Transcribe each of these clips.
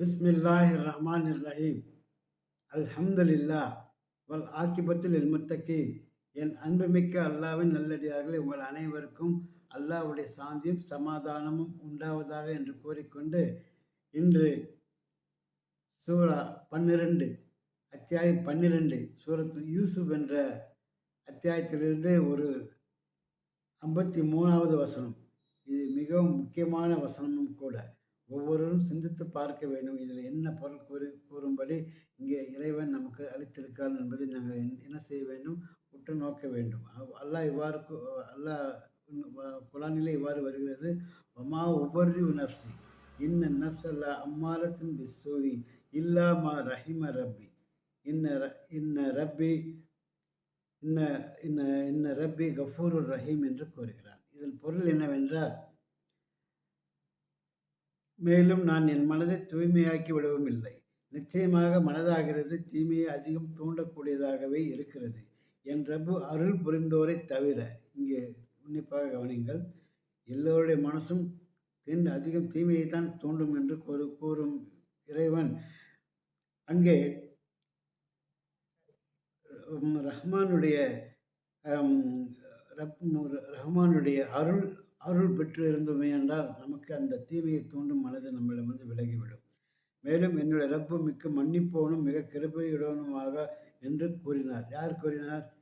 பிஸ்மில்லாஹி ரஹ்மான் ரஹீம் அல்ஹம்துலில்லா வல் ஆக்கிபத்தில் இல்முத்தகீன் என் அன்புமிக்க அல்லாவின் நல்லடியார்களே உங்கள் அனைவருக்கும் அல்லாஹ்வுடைய சாந்தியும் சமாதானமும் உண்டாவதாக என்று கூறிக்கொண்டு இன்று சூரா பன்னிரண்டு அத்தியாயம் பன்னிரண்டு சூரத்து யூசுப் என்ற அத்தியாயத்திலிருந்து ஒரு ஐம்பத்தி மூணாவது வசனம். இது மிகவும் முக்கியமான வசனமும் கூட. ஒவ்வொருவரும் சிந்தித்து பார்க்க வேண்டும். இதில் என்ன பொருள் கூறி கூறும்படி இங்கே இறைவன் நமக்கு அளித்திருக்கிறான் என்பதை நாங்கள் என்ன- செய்ய வேண்டும்? உற்று நோக்க வேண்டும். அல்லாஹ் இவ்வாறு அல்லாஹ் உன் இவ்வாறு வருகிறது. ஒமா உபர்ரி நப்சி இன்ன நப்ஸ் அல்லா அம்மாரத்தின் பிஸ்ஸூரி இல்லாமா ரஹிம ரப்பி இன்ன ர- இன்ன ரப்பி இன்ன இன்ன இன்ன ரப்பி கஃபூருர் ரஹீம் என்று கூறுகிறான். இதன் பொருள் என்னவென்றால் மேலும் நான் என் மனதை தூய்மையாக்கி விடவும் இல்லை நிச்சயமாக மனதாகிறது தீமையை அதிகம் தூண்டக்கூடியதாகவே இருக்கிறது. என் ரப்பு அருள் புரிந்தோரை தவிர இங்கே உன்னிப்பாக கவனிங்கள் எல்லோருடைய மனசும் தீண்டு அதிகம் தீமையை தான் தூண்டும் என்று கூறு கூறும் இறைவன். அங்கே ரஹ்மானுடைய ரப் ரஹ்மானுடைய அருள் அருள் பெற்று இருந்தோமே என்றால் நமக்கு அந்த தீமையை தூண்டும் மனது நம்மிடமிருந்து விலகிவிடும். மேலும் என்னுடைய ரப்பு மிக்க மன்னிப்போனும் மிக கிருபையுடனுமாக என்று கூறினார். யார் கூறினார்?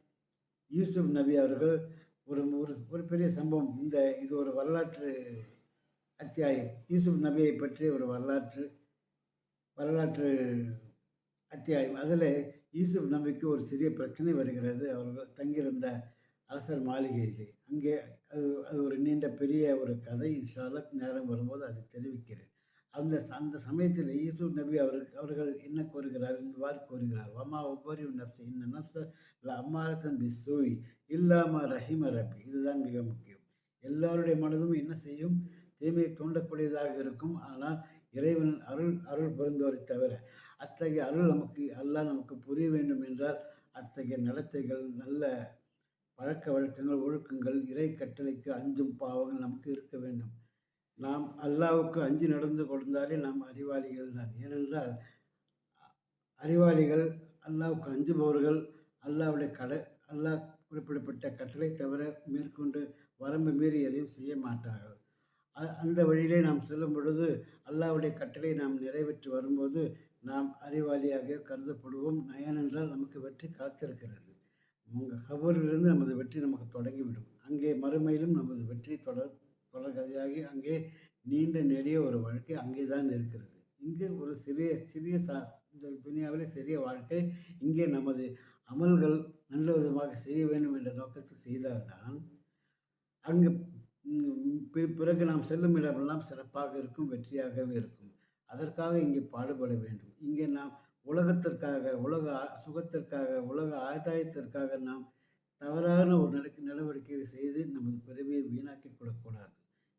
யூசுப் நபி அவர்கள். ஒரு ஒரு ஒரு பெரிய சம்பவம். இந்த இது ஒரு வரலாற்று அத்தியாயம். யூசுப் நபியை பற்றிய ஒரு வரலாற்று வரலாற்று அத்தியாயம். அதில் யூசுப் நபிக்கு ஒரு சிறிய பிரச்சனை வருகிறது. அவர்கள் தங்கியிருந்த அரசர் மாளிகையிலே. அங்கே அது அது ஒரு நீண்ட பெரிய ஒரு கதை. இன்ஷால்லா நேரம் வரும்போது அதை தெரிவிக்கிறேன். அந்த அந்த சமயத்தில் ஈசு நபி அவர்கள் அவர்கள் என்ன கூறுகிறார்? இவ்வாறு கூறுகிறார். வமா ஒவ்வொரு நப்ச இந்த நப்ச அம்மாரத்தன் பிஸ்ஸூய் இல்லாம ரஹிம ரபி இதுதான் மிக முக்கியம். எல்லாருடைய மனதும் என்ன செய்யும்? தீமையை தூண்டக்கூடியதாக இருக்கும். ஆனால் இறைவன் அருள் அருள் பொருந்தோரை தவிர அத்தகைய அருள் நமக்கு அல்லாஹ் நமக்கு புரிய வேண்டும் என்றால் அத்தகைய நடத்தைகள் நல்ல பழக்க வழக்கங்கள் ஒழுக்கங்கள் இறை கட்டளைக்கு அஞ்சும் பாவங்கள் நமக்கு இருக்க வேண்டும். நாம் அல்லாவுக்கு அஞ்சு நடந்து கொண்டாலே நாம் அறிவாளிகள் தான். ஏனென்றால் அறிவாளிகள் அல்லாவுக்கு அஞ்சுபவர்கள் அல்லாஹ்வுடைய கடை அல்லாஹ் குறிப்பிடப்பட்ட கட்டளை தவிர மேற்கொண்டு வரம்பு மீறி எதையும் செய்ய மாட்டார்கள். அ- அந்த வழியிலே நாம் செல்லும் பொழுது அல்லாவுடைய கட்டளை நாம் நிறைவேற்றி வரும்போது நாம் அறிவாளியாக கருதப்படுவோம். ஏனென்றால் நமக்கு வெற்றி காத்திருக்கிறது. உங்கள் கபூரிலிருந்து நமது வெற்றி நமக்கு தொடங்கிவிடும். அங்கே மறுமையிலும் நமது வெற்றி தொடர் தொடர்கதையாகி அங்கே நீண்ட நெடிய ஒரு வாழ்க்கை அங்கே தான் இருக்கிறது. இங்கே ஒரு சிறிய சிறிய சா இந்த துனியாவிலே சிறிய வாழ்க்கை இங்கே நமது அமல்கள் நல்ல விதமாக செய்ய வேண்டும் என்ற நோக்கத்தில் செய்தால்தான் அங்கு பிறகு நாம் செல்லும் இடமெல்லாம் சிறப்பாக இருக்கும் வெற்றியாகவே இருக்கும். அதற்காக இங்கே பாடுபட வேண்டும். இங்கே நாம் உலகத்திற்காக உலக ஆ- சுகத்திற்காக உலக ஆதாயத்திற்காக நாம் தவறான ஒரு நடக்க நடவடிக்கையை செய்து நமது பிறவியை வீணாக்கி கொள்ளக்கூடாது.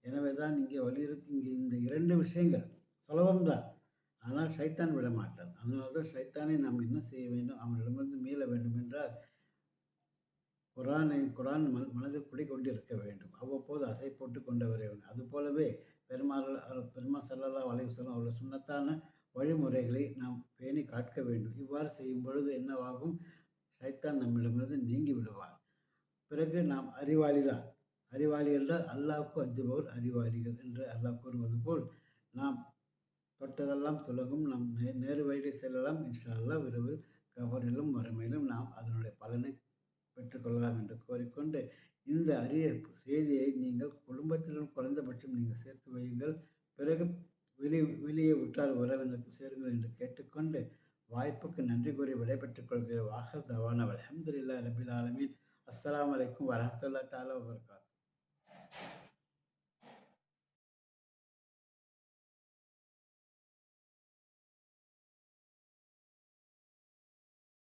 எனவே தான் இங்கே வலியுறுத்தி இங்கே இந்த இரண்டு விஷயங்கள் சுலபம்தான். ஆனால் சைத்தான் விட மாட்டான் அதனால தான் சைத்தானை நாம் என்ன செய்ய வேண்டும்? அவனிடமிருந்து மீள வேண்டும் என்றால் குரானை குரான் மன மனதில் குடிக்கொண்டிருக்க வேண்டும். அவ்வப்போது அசை போட்டு கொண்டு வர வேண்டும் அதுபோலவே பெருமாள் அவர் பெருமா வளைவு செல்லும் அவருடைய சுண்ணத்தான வழிமுறைகளை நாம் பேணி காட்க வேண்டும். இவ்வாறு செய்யும் பொழுது என்னவாகும்? சைத்தான் நம்மிடமிருந்து நீங்கி விடுவார் பிறகு நாம் அறிவாளி தான் அறிவாளி என்றால் அல்லாவுக்கு அஞ்சுபவர் அறிவாளிகள் என்று அல்லாஹ் கூறுவது போல் நாம் தொட்டதெல்லாம் துலகும் நாம் நே நேரு வழியை செல்லலாம். இன்ஷா அல்லாஹ் விரைவில் கவரிலும் வறுமையிலும் நாம் அதனுடைய பலனை பெற்றுக்கொள்ளலாம் என்று கோரிக்கொண்டு இந்த அரிய செய்தியை நீங்கள் குடும்பத்திலும் குறைந்தபட்சம் நீங்கள் சேர்த்து வையுங்கள். பிறகு வெளி வெளியே உற்றார் உறவினருக்கு சேருங்கள் என்று கேட்டுக்கொண்டு வாய்ப்புக்கு நன்றி கூறி விடைபெற்றுக் கொள்கிற வாகர் தவான் அலமதுல்லா ரபில் ஆலமீன். அஸ்லாம் அலைக்கும் வரமத்துல்லா தாலா வபரகாத்துஹு